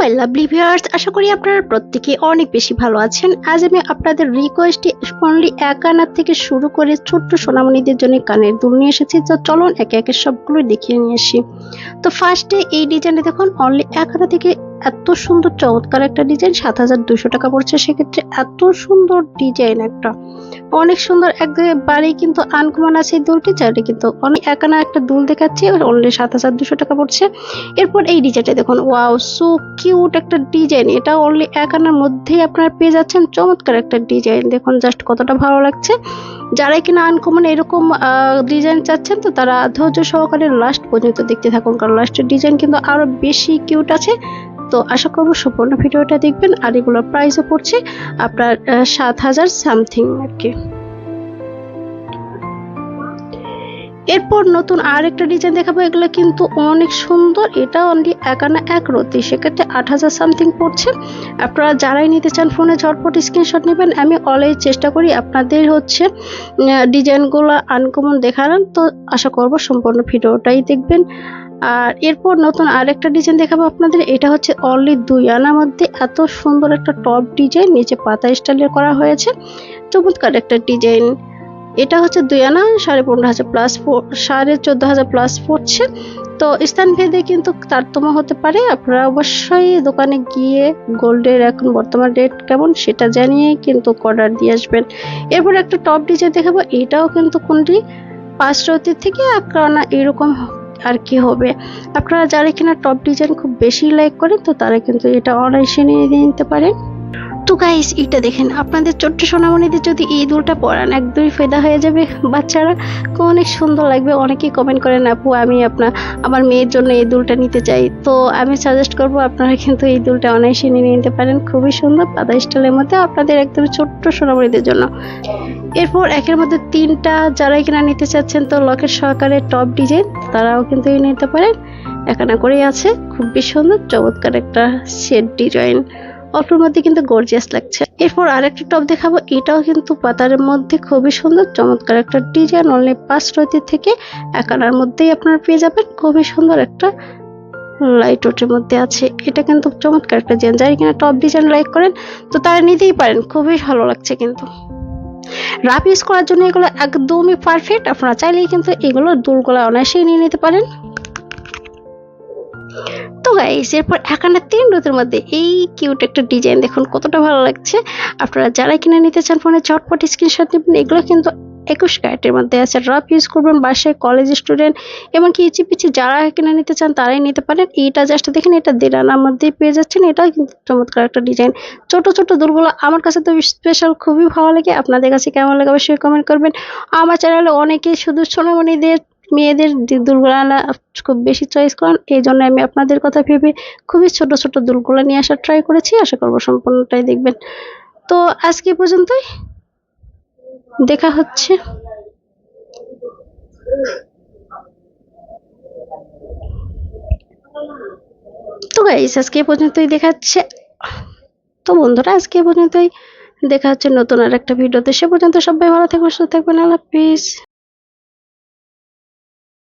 My lovely viewers, আশা করি আপনারা প্রত্যেকে অনেক বেশি ভালো আছেন। আজ আমি আপনাদের রিকোয়েস্টে অনলি এক আনার থেকে শুরু করে ছোট্ট সোনামণিদের জন্য কানের দুল নিয়ে এসেছি। তো চলুন একে একে সবগুলো দেখিয়ে নিয়ে আসি। তো ফার্স্টে এই ডিজাইনটা দেখুন অনলি এক আনা থেকে এত সুন্দর, চমৎকার একটা ডিজাইন সাত হাজার দুশো টাকা পড়ছে সেক্ষেত্রে এত সুন্দর ডিজাইন একটা। অনেক সুন্দর, একবারেই কিন্তু আনকমন আছে এই দুলটি চাইলে কিন্তু অনেক একানা একটা দুল দেখাচ্ছি অনলি সাত হাজার দুশো টাকা পড়ছে। এরপর এই ডিজাইনটা দেখুন ওয়াও সো কিউট একটা ডিজাইন এটা অনলি এক আনার মধ্যেই আপনারা পেয়ে যাচ্ছেন, চমৎকার একটা ডিজাইন দেখুন জাস্ট কতটা ভালো লাগছে। যারাই কিনা আনকমন এরকম ডিজাইন চাচ্ছেন, তো তারা ধৈর্য সহকারে লাস্ট পর্যন্ত দেখতে থাকুন, কারণ লাস্টের ডিজাইন কিন্তু আরও বেশি কিউট আছে। তো আশা করব সম্পূর্ণ ভিডিওটা দেখবেন। আর এগুলোর প্রাইসও পড়ছে আপনার সাত হাজার সামথিং আর কি। এরপর নতুন আর একটা ডিজাইন দেখাবো। এগুলো কিন্তু অনেক সুন্দর। এটা অনলি একানা এক রতি। সেক্ষেত্রে আট হাজার সামথিং পড়ছে। আপনারা যারাই নিতে চান ফোনে ঝটপট স্ক্রিনশট নেবেন। আমি অলওয়েজ চেষ্টা করি আপনাদের হচ্ছে ডিজাইনগুলো আনকমন দেখানোর। তো আশা করব সম্পূর্ণ ভিডিওটাই দেখবেন। আর এরপর নতুন আরেকটা ডিজাইন দেখাবো আপনাদের, এটা হচ্ছে অনলি দুই আনার মধ্যে এত সুন্দর একটা টপ ডিজাইন নিচে পাতা স্টাইলের করা হয়েছে। চমৎকার একটা ডিজাইন এটা হচ্ছে দুই আনা, সাড়ে পনেরো হাজার প্লাস সাড়ে চোদ্দ হাজার প্লাস পড়ছে। তো স্থান ভেদে কিন্তু তারতম্য হতে পারে। আপনারা অবশ্যই দোকানে গিয়ে গোল্ডের এখন বর্তমান রেট কেমন সেটা জানিয়ে কিন্তু অর্ডার দিয়ে আসবেন। এরপর একটা টপ ডিজাইন দেখাবো, এটাও কিন্তু কোনটি? পাঁচ রতির থেকে আনা এরকম আর কি হবে? আপনারা যারা কিনা টপ ডিজাইন খুব বেশি লাইক করেন, তো তারা কিন্তু এটা অনায়াসে নিয়ে নিতে পারেন। তো গাইস এটা দেখেন, আপনাদের ছোট্ট সোনামণিদের যদি এই দুলটা পরান, একদমই ফেদা হয়ে যাবে। বাচ্চারা, অনেক সুন্দর লাগবে। অনেকেই কমেন্ট করেন, আপু, আমি আপনার, আমার মেয়ের জন্য এই দুলটা নিতে চাই। তো আমি সাজেস্ট করব, আপনারা কিন্তু এই দুলটা অনায়াসে নিয়ে নিতে পারেন। খুবই সুন্দর, পাতা স্টাইলের মধ্যে আপনাদের একদম ছোট্ট সোনামণিদের জন্য। এরপর একের মধ্যে তিনটা যারাই কিনা নিতে চাচ্ছেন তো লকেট সহকারে টপ ডিজাইন তারাও কিন্তু নিতে পারেন। একানা করেই আছে। খুবই সুন্দর, চমৎকার একটা শেড ডিজাইন অল্পের মধ্যে কিন্তু গর্জিয়াস লাগছে। এরপর আরেকটা টপ দেখাবো। এটাও কিন্তু পাতারের মধ্যে খুবই সুন্দর, চমৎকার একটা ডিজাইন অনলি পাঁচ রতি থেকে একানার মধ্যেই আপনারা পেয়ে যাবেন। খুবই সুন্দর একটা লাইট ওটের মধ্যে আছে। এটা কিন্তু চমৎকার একটা ডিজাইন যারা কিনা টপ ডিজাইন লাইক করেন, তো তারা নিতেই পারেন। খুবই ভালো লাগছে কিন্তু। রাফ ইউজ করার জন্য এগুলো একদমই পারফেক্ট আপনারা চাইলেই কিন্তু এগুলো দুলগুলো অনায়াসেই নিয়ে নিতে পারেন। তো গাইস এরপর একান্ন তিন রোদের মধ্যে এই কিউট একটা ডিজাইন দেখুন, কতটা ভালো লাগছে। আপনারা যারা কিনে নিতে চান ফোনে চটপট স্ক্রিনশট নেবেন, এগুলো কিন্তু একুশ ক্যারেটের মধ্যে আছে। রাফ ইউজ করবেন বাসায় কলেজ স্টুডেন্ট এমনকি ইচি পিচি যারা কিনে নিতে চান তারাই নিতে পারেন। এইটা জাস্ট দেখেন, এটা দেড়ানার মধ্যেই পেয়ে যাচ্ছেন। এটাও কিন্তু চমৎকার একটা ডিজাইন ছোট ছোট দুলগুলো আমার কাছে তো স্পেশাল খুবই ভালো লাগে। আপনাদের কাছে কেমন লাগে অবশ্যই কমেন্ট করবেন। আমার চ্যানেলে অনেকেই শুধু সোনামণিদের, মেয়েদের দুলগুলা খুব বেশি চয়েস করেন। এই জন্য আমি আপনাদের কথা ভেবে খুবই ছোট ছোট দুলগুলা নিয়ে আসার ট্রাই করেছি। আশা করব সম্পূর্ণটাই দেখবেন। তো আজকে পর্যন্তই। দেখা হচ্ছে। তো গাইস আজকে পর্যন্তই দেখাচ্ছে তো বন্ধুরা, আজকে পর্যন্তই দেখা হচ্ছে নতুন আর একটা ভিডিওতে। সে পর্যন্ত সবাই ভালো থাকবেন, সুস্থ থাকবেন। আল্লাহ হাফিজ।